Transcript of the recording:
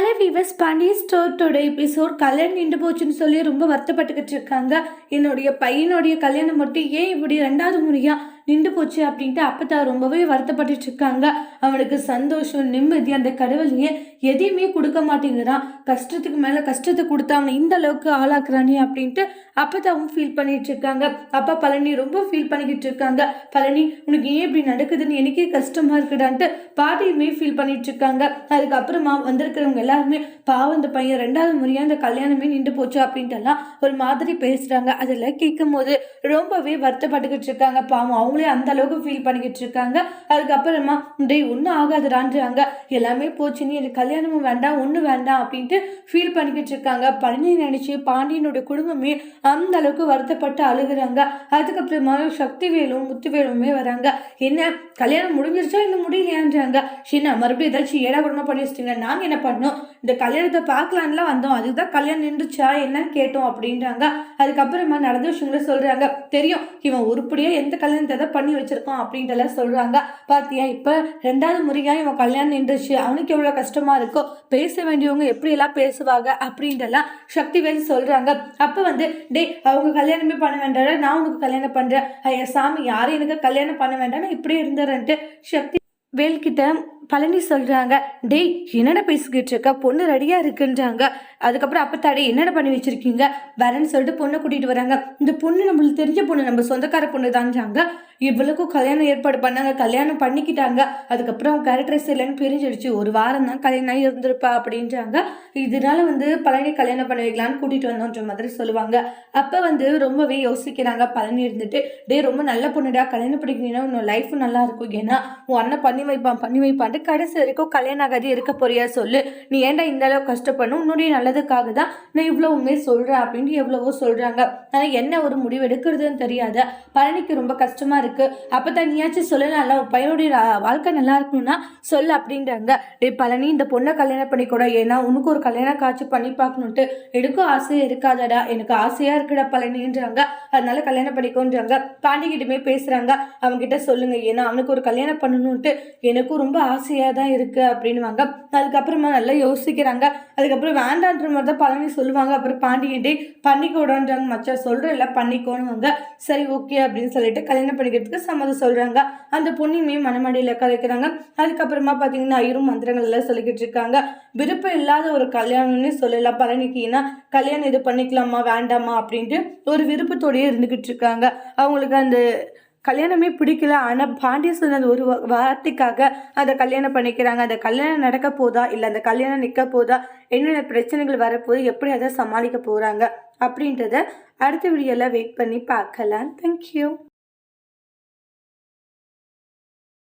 Hello viewers Pandiya ஸ்டோர்ட்டோட episode கல்யாணம் நின்று போச்சுன்னு சொல்லி ரொம்ப வருத்தப்பட்டுக்கிட்டு இருக்காங்க. என்னுடைய பையனுடைய கல்யாணம் மட்டும் ஏன் இப்படி ரெண்டாவது முறையாக நின்று போச்சு அப்படின்ட்டு அப்பத்தா ரொம்பவே வருத்தப்பட்டு இருக்காங்க. அவனுக்கு சந்தோஷம் நிம்மதி அந்த கடவுளையே எதையுமே கொடுக்க மாட்டேங்கிறான் கஷ்டத்துக்கு மேலே கஷ்டத்தை கொடுத்து அவனை இந்த அளவுக்கு ஆளாக்குறானே அப்படின்ட்டு அப்பத்தாவும் ஃபீல் பண்ணிட்டு இருக்காங்க. அப்பா பழனி ரொம்ப ஃபீல் பண்ணிக்கிட்டு இருக்காங்க. பழனி உனக்கு ஏன் இப்படி நடக்குதுன்னு எனக்கே கஷ்டமா இருக்குடான்ட்டு பாட்டியுமே ஃபீல் பண்ணிட்டு இருக்காங்க. அதுக்கப்புறமா வந்திருக்கிறவங்க எல்லாருமே பாவம் இந்த பையன் ரெண்டாவது முறையாக இந்த கல்யாணமே நின்று போச்சு அப்படின்ட்டு எல்லாம் ஒரு மாதிரி பேசுறாங்க. அதெல்லாம் கேட்கும் போது ரொம்பவே வருத்தப்பட்டுக்கிட்டு இருக்காங்க. பாவம் அவங்களே அந்த அளவுக்கு ஃபீல் பண்ணிக்கிட்டு இருக்காங்க. அதுக்கப்புறமா டேய் ஒன்றும் ஆகாதுடான்றாங்க. எல்லாமே போச்சு. நீ எனக்கு கல்யாணமும் வேண்டாம் ஒன்றும் வேண்டாம் அப்படின்ட்டு ஃபீல் பண்ணிக்கிட்டு இருக்காங்க. பழனி நினச்சி பாண்டியனோட குடும்பமே அந்த அளவுக்கு வருத்தப்பட்டு அழுகுறாங்க. அதுக்கப்புறமா சக்திவேலும் முத்துவேலுமே வராங்க. என்ன கல்யாணம் முடிஞ்சிருச்சா? இன்னும் முடியலையான்றாங்க. சின்ன மறுபடியும் ஏதாச்சும் ஏடாபுரமா பண்ணி வச்சிட்டீங்க. நாங்கள் என்ன பண்ணோம்? இந்த கல்யாணத்தை பார்க்கலான்லாம் வந்தோம். அதுதான் கல்யாணம் நின்றுச்சா? என்னன்னு கேட்டோம் அப்படின்றாங்க. அதுக்கப்புறமா நடந்த விஷயங்களை சொல்கிறாங்க தெரியும் இவன் உருப்படியாக எந்த கல்யாணத்தை தான் பண்ணி வச்சிருக்கோம் அப்படின்ட்டு சொல்கிறாங்க சொல்றாங்க. பாத்தியா இப்ப ரெண்டாவது முறையாக இவன் கல்யாணம் நின்றுச்சு. அவனுக்கு எவ்வளோ கஷ்டமா இருக்கோ பேச வேண்டியவங்க எப்படி எல்லாம் பேசுவாங்க அப்படின்ட்டு சக்தி சக்திவேல் சொல்றாங்க. அப்போ வந்து டேய் அவங்க கல்யாணமே பண்ண வேண்டாம் நான் உனக்கு கல்யாணம் பண்றேன். ஐயா சாமி யாரும் எனக்கு கல்யாணம் பண்ண வேண்டாம் நான் இப்படியே இருந்துறேன்ட்டு சக்தி வேல்கிட்ட பழனி சொல்கிறாங்க டேய் என்னடா பேசிக்கிட்டு இருக்க? பொண்ணு ரெடியாக இருக்குன்றாங்க. அதுக்கப்புறம் அப்போ தடை என்னடா பண்ணி வச்சுருக்கீங்க? வரேன்னு சொல்லிட்டு பொண்ணை கூட்டிகிட்டு வராங்க. இந்த பொண்ணு நம்மளுக்கு தெரிஞ்ச பொண்ணு நம்ம சொந்தக்கார பொண்ணு தான்றாங்க இவளுக்கும் கல்யாணம் ஏற்பாடு பண்ணாங்க கல்யாணம் பண்ணிக்கிட்டாங்க. அதுக்கப்புறம் கேரக்டர்ஸ் இல்லைன்னு பிரிஞ்சிடுச்சு. ஒரு வாரம் தான் கல்யாணம் ஆகி இருந்திருப்பா அப்படின்றாங்க. இதனால வந்து பழனி கல்யாணம் பண்ணி வைக்கலான்னு கூட்டிகிட்டு வந்தோன்ற மாதிரி சொல்லுவாங்க. அப்போ வந்து ரொம்பவே யோசிக்கிறாங்க. பழனி இருந்துட்டு டே ரொம்ப நல்ல பொண்ணுடா. கல்யாணம் பண்ணிக்கிட்டீங்கன்னா உன்னோட லைஃப் நல்லா இருக்கும். ஏன்னா உன் அண்ணன் பண்ணி வைப்பான் பண்ணி வைப்பான்ட்டு கடைசி வரைக்கும் கல்யாணம் ஆகாது இருக்க போறியா சொல்லு. நீ ஏன்டா இந்த அளவு கஷ்டப்படணும்? உன்னுடைய நல்லதுக்காக தான் நான் இவ்வளவுமே சொல்கிறேன் அப்படின்ட்டு எவ்வளவோ சொல்கிறாங்க ஆனால் என்ன ஒரு முடிவு எடுக்கிறதுன்னு தெரியாத. பழனிக்கு ரொம்ப கஷ்டமா இருக்கு. அப்போ தான் நீயாச்சும் சொல்லலாம்ல? உன் பையனுடைய வாழ்க்கை நல்லா இருக்கணும்னா சொல்லு அப்படின்றாங்க. டே பழனி இந்த பொண்ணை கல்யாணம் பண்ணிக்கூட. ஏன்னா உனக்கு ஒரு கல்யாணம் காட்சி பண்ணி பார்க்கணுன்ட்டு எனக்கும் ஆசையாக இருக்காதடா. எனக்கு ஆசையாக இருக்குடா பழனின்றாங்க. அதனால கல்யாணம் பண்ணிக்கோன்றாங்க. பாண்டிகிட்டுமே பேசுகிறாங்க அவங்ககிட்ட சொல்லுங்க. ஏன்னா அவனுக்கு ஒரு கல்யாணம் பண்ணணுன்ட்டு எனக்கும் ரொம்ப ஆசை ஆசையாக தான் இருக்குது அப்படின்வாங்க அதுக்கப்புறமா நல்லா யோசிக்கிறாங்க. அதுக்கப்புறம் வேண்டான்ற மாதிரி தான் பழனி சொல்லுவாங்க. அப்புறம் பாண்டிகிட்டே பண்ணிக்கோடான்றாங்க மச்சான். சொல்கிறேன் பண்ணிக்கோணுவாங்க சரி ஓகே அப்படின்னு சொல்லிட்டு கல்யாணம் பண்ணிக்கிறதுக்கு சம்மதம் சொல்கிறாங்க அந்த பொண்ணையுமே மனமடியில் கலைக்கிறாங்க அதுக்கப்புறமா பார்த்தீங்கன்னா ஐயரும் மந்திரங்கள் எல்லாம் சொல்லிக்கிட்டு இருக்காங்க. விருப்பம் இல்லாத ஒரு கல்யாணம்னு சொல்லலாம் பழனிக்கு ஏன்னா கல்யாணம் இது பண்ணிக்கலாமா வேண்டாமா அப்படின்ட்டு ஒரு விருப்பத்தோடயே இருந்துக்கிட்டு இருக்காங்க. அவங்களுக்கு அந்த கல்யாணமே பிடிக்கல. ஆனால் பாண்டிய சொன்னது ஒரு வார்த்தைக்காக அதை கல்யாணம் பண்ணிக்கிறாங்க. அந்த கல்யாணம் நடக்க போதா? இல்லை அந்த கல்யாணம் நிற்க போதா? என்னென்ன பிரச்சனைகள் வரப்போது எப்படி அதை சமாளிக்க போகிறாங்க அப்படின்றத அடுத்த வீடியோவில் வெயிட் பண்ணி பார்க்கலாம். தேங்க்யூ